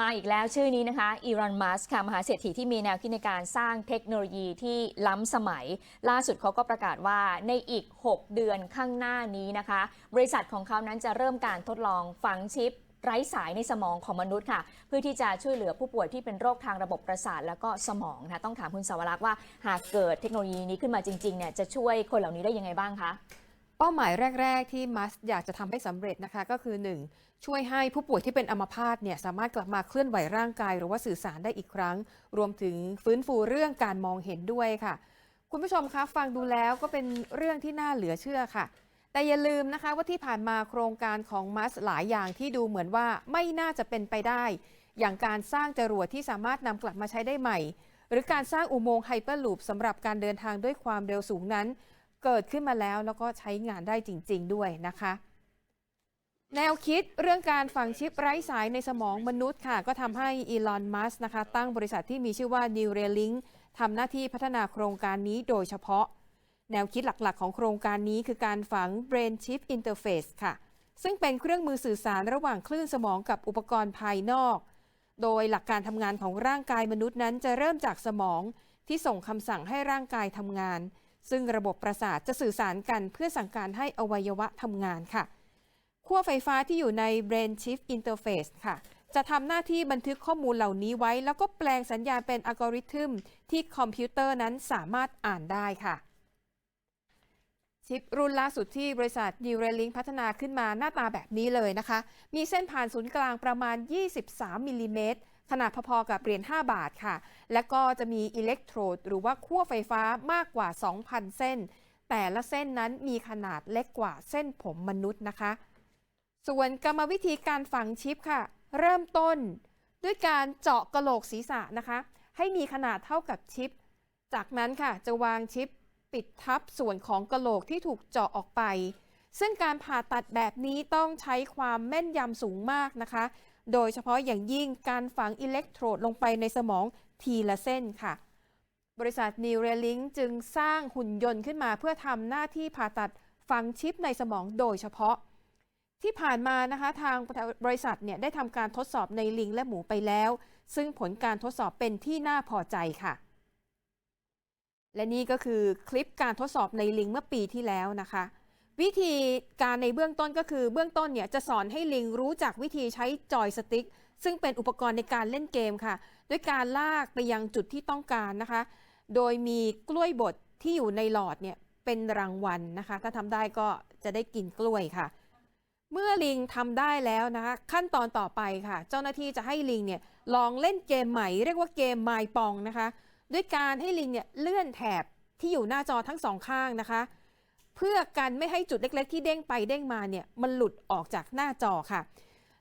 มาอีกแล้วชื่อนี้นะคะอีรอนมัสค่ะมหาเศรษฐีที่มีแนวคิดในการสร้างเทคโนโลยีที่ล้ำสมัย ล่าสุดเขาก็ประกาศว่าในอีก 6 เดือนข้างหน้านี้นะคะ บริษัทของเขานั้นจะเริ่มการทดลองฝังชิปไร้สายในสมองของมนุษย์ค่ะ เพื่อที่จะช่วยเหลือผู้ป่วยที่เป็นโรคทางระบบประสาทแล้วก็สมองนะต้องถามคุณสาวรักษ์ว่าหากเกิดเทคโนโลยีนี้ขึ้นมาจริงๆเนี่ยจะช่วยคนเหล่านี้ได้ยังไงบ้างคะ เป้าหมายแรก ๆ ที่มัสอยากจะทำให้สำเร็จนะคะก็คือ 1. ช่วยให้ผู้ป่วยที่เป็นอัมพาตเนี่ยสามารถกลับมาเคลื่อนไหวร่างกาย หรือว่าสื่อสารได้อีกครั้ง รวมถึงฟื้นฟูเรื่องการมองเห็นด้วยค่ะ คุณผู้ชมคะฟังดูแล้วก็เป็นเรื่องที่น่าเหลือเชื่อค่ะ แต่อย่าลืมนะคะว่าที่ผ่านมาโครงการของมัสหลายอย่างที่ดูเหมือนว่าไม่น่าจะเป็นไปได้ อย่างการสร้างจรวดที่สามารถนำกลับมาใช้ได้ใหม่ หรือการสร้างอุโมงค์ไฮเปอร์ลูปสำหรับการเดินทางด้วยความเร็วสูงนั้น เกิดขึ้นมาแล้วแล้วก็ใช้งานได้จริง ๆ ด้วยนะคะ แนวคิดเรื่องการฝังชิปไร้สายในสมองมนุษย์ค่ะ ก็ทำให้อีลอน มัสนะคะ ตั้งบริษัทที่มีชื่อว่า Neuralink ทำหน้าที่พัฒนาโครงการนี้โดยเฉพาะ แนวคิดหลักๆ ของโครงการนี้คือการฝัง Brain Chip Interface ค่ะ ซึ่งเป็นเครื่องมือสื่อสารระหว่างคลื่นสมองกับอุปกรณ์ภายนอก โดยหลักการทำงานของร่างกายมนุษย์นั้นจะเริ่มจากสมองที่ส่งคำสั่งให้ร่างกายทำงาน ซึ่งระบบประสาทจะสื่อสารกันเพื่อสั่งการให้อวัยวะทำงานค่ะขั้วไฟฟ้าที่อยู่ใน Brain Chip Interface ค่ะ จะทำหน้าที่บันทึกข้อมูลเหล่านี้ไว้ แล้วก็แปลงสัญญาณเป็นอัลกอริทึมที่คอมพิวเตอร์นั้นสามารถอ่านได้ค่ะ ชิปรุ่นล่าสุดที่บริษัท Neuralink พัฒนาขึ้นมาหน้าตาแบบนี้เลยนะคะ มีเส้นผ่านศูนย์กลางประมาณ 23มิลลิเมตร ขนาดพอๆกับเหรียญ5 บาทค่ะ และก็จะมีอิเล็กโทรดหรือว่าขั้วไฟฟ้ามากกว่า 2,000 เส้น แต่ละเส้นนั้นมีขนาดเล็กกว่าเส้นผมมนุษย์นะคะ ส่วนกรรมวิธีการฝังชิปค่ะ เริ่มต้น ด้วยการเจาะกระโหลกศีรษะนะคะ ให้มีขนาดเท่ากับชิป จากนั้นค่ะจะวางชิปปิดทับส่วนของกระโหลกที่ถูกเจาะออกไปซึ่งการผ่าตัดแบบนี้ต้องใช้ความแม่นยำสูงมากนะคะ โดยเฉพาะอย่างยิ่งการฝังอิเล็กโทรดลงไปในสมองทีละเส้นค่ะ บริษัท Neuralink จึงสร้างหุ่นยนต์ขึ้นมาเพื่อทำหน้าที่ผ่าตัดฝังชิปในสมองโดยเฉพาะ ที่ผ่านมานะคะทางบริษัทเนี่ยได้ทำการทดสอบในลิงและหมูไปแล้ว ซึ่งผลการทดสอบเป็นที่น่าพอใจค่ะ และนี่ก็คือคลิปการทดสอบในลิงเมื่อปีที่แล้วนะคะ วิธีการในเบื้องต้นก็คือเบื้องต้นเนี่ยจะสอนให้ลิงรู้จักวิธีใช้จอยสติ๊กซึ่งเป็นอุปกรณ์ในการเล่นเกมค่ะ ด้วยการลากไปยังจุดที่ต้องการนะคะ โดยมีกล้วยบดที่อยู่ในหลอดเนี่ยเป็นรางวัลนะคะ ถ้าทำได้ก็จะได้กินกล้วยค่ะ เมื่อลิงทำได้แล้วนะคะ ขั้นตอนต่อไปค่ะ เจ้าหน้าที่จะให้ลิงเนี่ยลองเล่นเกมใหม่เรียกว่าเกมไมปองนะคะ ด้วยการให้ลิงเนี่ยเลื่อนแถบที่อยู่หน้าจอทั้งสองข้างนะคะ เพื่อกันไม่ให้จุดเล็ก ๆ ที่เด้งไปเด้งมาเนี่ยมันหลุดออกจากหน้าจอค่ะ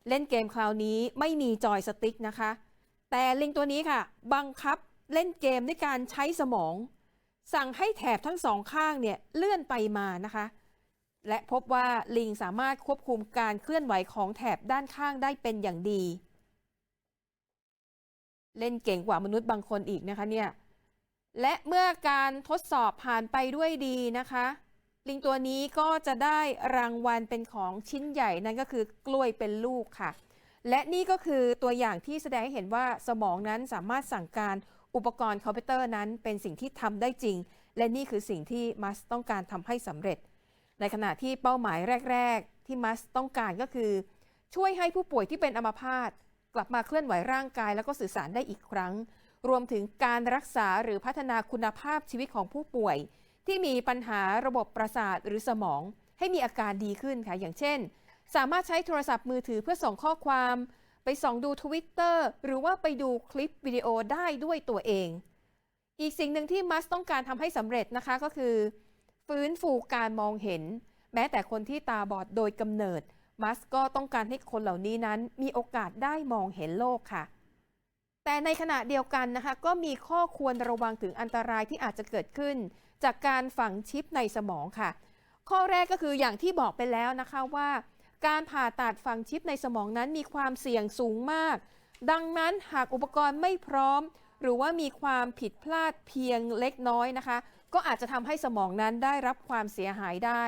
เล่นเกมคราวนี้ไม่มีจอยสติ๊กนะคะ แต่ลิงตัวนี้ค่ะ บังคับเล่นเกมด้วยการใช้สมอง สั่งให้แถบทั้งสองข้างเนี่ยเลื่อนไปมานะคะ และพบว่าลิงสามารถควบคุมการเคลื่อนไหวของแถบด้านข้างได้เป็นอย่างดี เล่นเก่งกว่ามนุษย์บางคนอีกนะคะเนี่ยและเมื่อการทดสอบผ่านไปด้วยดีนะคะ ลิงตัวนี้ก็จะได้รางวัลเป็นของชิ้นใหญ่นั่นก็คือกล้วยเป็นลูกค่ะ และนี่ก็คือตัวอย่างที่แสดงให้เห็นว่าสมองนั้นสามารถสั่งการอุปกรณ์คอมพิวเตอร์นั้นเป็นสิ่งที่ทำได้จริง และนี่คือสิ่งที่มัสต้องการทำให้สำเร็จ ในขณะที่เป้าหมายแรก ๆ ที่มัสต้องการก็คือ ช่วยให้ผู้ป่วยที่เป็นอัมพาตกลับมาเคลื่อนไหวร่างกาย แล้วก็สื่อสารได้อีกครั้ง รวมถึงการรักษาหรือพัฒนาคุณภาพชีวิตของผู้ป่วย ที่มีปัญหาระบบประสาทหรือสมองให้มีอาการดีขึ้นค่ะ อย่างเช่น สามารถใช้โทรศัพท์มือถือเพื่อส่งข้อความ ไปส่องดู Twitter หรือว่าไปดูคลิปวิดีโอได้ด้วยตัวเอง อีกสิ่งหนึ่งที่มัสต้องการทำให้สำเร็จนะคะก็คือ ฟื้นฟูการมองเห็น แม้แต่คนที่ตาบอดโดยกำเนิด มัสก็ต้องการให้คนเหล่านี้นั้น มีโอกาสได้มองเห็นโลกค่ะแต่ในขณะเดียวกันนะคะก็มีข้อควรระวังถึงอันตรายที่อาจจะเกิดขึ้น จากการฝังชิปในสมองค่ะ ข้อแรกก็คืออย่างที่บอกไปแล้วนะคะว่า การผ่าตัดฝังชิปในสมองนั้นมีความเสี่ยงสูงมาก ดังนั้นหากอุปกรณ์ไม่พร้อม หรือว่ามีความผิดพลาดเพียงเล็กน้อยนะคะ ก็อาจจะทำให้สมองนั้นได้รับความเสียหายได้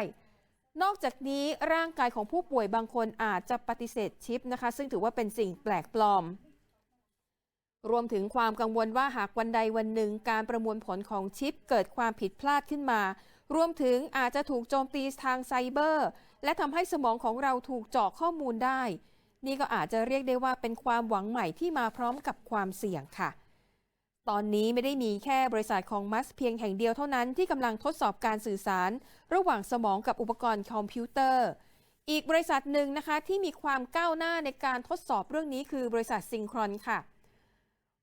นอกจากนี้ร่างกายของผู้ป่วยบางคนอาจจะปฏิเสธชิปนะคะ ซึ่งถือว่าเป็นสิ่งแปลกปลอม รวมถึงความกังวลว่าหากวันใดวันหนึ่งการประมวลผลของชิปเกิดความผิดพลาดขึ้นมา รวมถึงอาจจะถูกโจมตีทางไซเบอร์ และทำให้สมองของเราถูกเจาะข้อมูลได้ นี่ก็อาจจะเรียกได้ว่าเป็นความหวังใหม่ที่มาพร้อมกับความเสี่ยงค่ะ ตอนนี้ไม่ได้มีแค่บริษัทของมัสเพียงแห่งเดียวเท่านั้นที่กำลังทดสอบการสื่อสาร ระหว่างสมองกับอุปกรณ์คอมพิวเตอร์ อีกบริษัทหนึ่งนะคะที่มีความก้าวหน้าในการทดสอบเรื่องนี้คือบริษัทซิงครอนค่ะ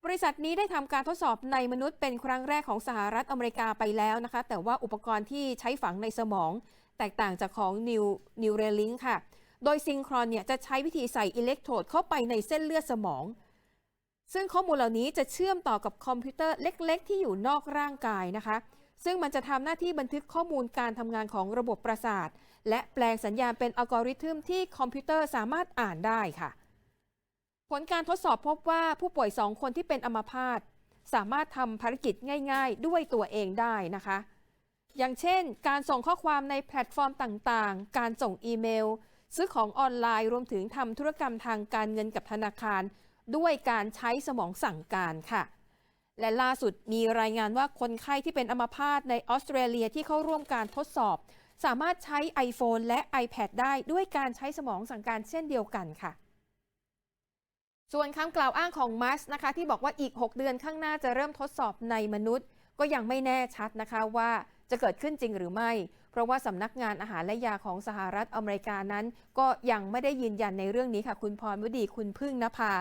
บริษัทนี้ได้ทำการทดสอบในมนุษย์เป็นครั้งแรกของสหรัฐอเมริกาไปแล้วนะคะ แต่ว่าอุปกรณ์ที่ใช้ฝังในสมอง แตกต่างจากของ New Neuralink ค่ะ โดยซิงครอนเนี่ยจะใช้วิธีใส่อิเล็กโทรดเข้าไปในเส้นเลือดสมอง ซึ่งข้อมูลเหล่านี้จะเชื่อมต่อกับคอมพิวเตอร์เล็ก ๆ ที่อยู่นอกร่างกายนะคะ ซึ่งมันจะทำหน้าที่บันทึกข้อมูลการทำงานของระบบประสาท และแปลงสัญญาณเป็นอัลกอริทึมที่คอมพิวเตอร์สามารถอ่านได้ค่ะ ผลการทดสอบพบว่าผู้ป่วย2คนที่เป็นอัมพาตสามารถทำภารกิจง่าย ๆ ด้วยตัวเองได้นะคะ อย่างเช่น การส่งข้อความในแพลตฟอร์มต่างๆ การส่งอีเมล ซื้อของออนไลน์รวมถึงทำธุรกรรมทางการเงินกับธนาคาร ด้วยการใช้สมองสั่งการค่ะ และล่าสุดมีรายงานว่าคนไข้ที่เป็นอัมพาตในออสเตรเลียที่เข้าร่วมการทดสอบ สามารถใช้ iPhone และ iPad ได้ด้วยการใช้สมองสั่งการเช่นเดียวกันค่ะ ส่วนคำกล่าวอ้างของมัสนะคะที่บอกว่าอีก 6 เดือนข้างหน้าจะเริ่มทดสอบในมนุษย์ ก็ยังไม่แน่ชัดนะคะว่าจะเกิดขึ้นจริงหรือไม่ เพราะว่าสำนักงานอาหารและยาของสหรัฐอเมริกานั้น ก็ยังไม่ได้ยืนยันในเรื่องนี้ค่ะ คุณพรวดีคุณพึ่งนภา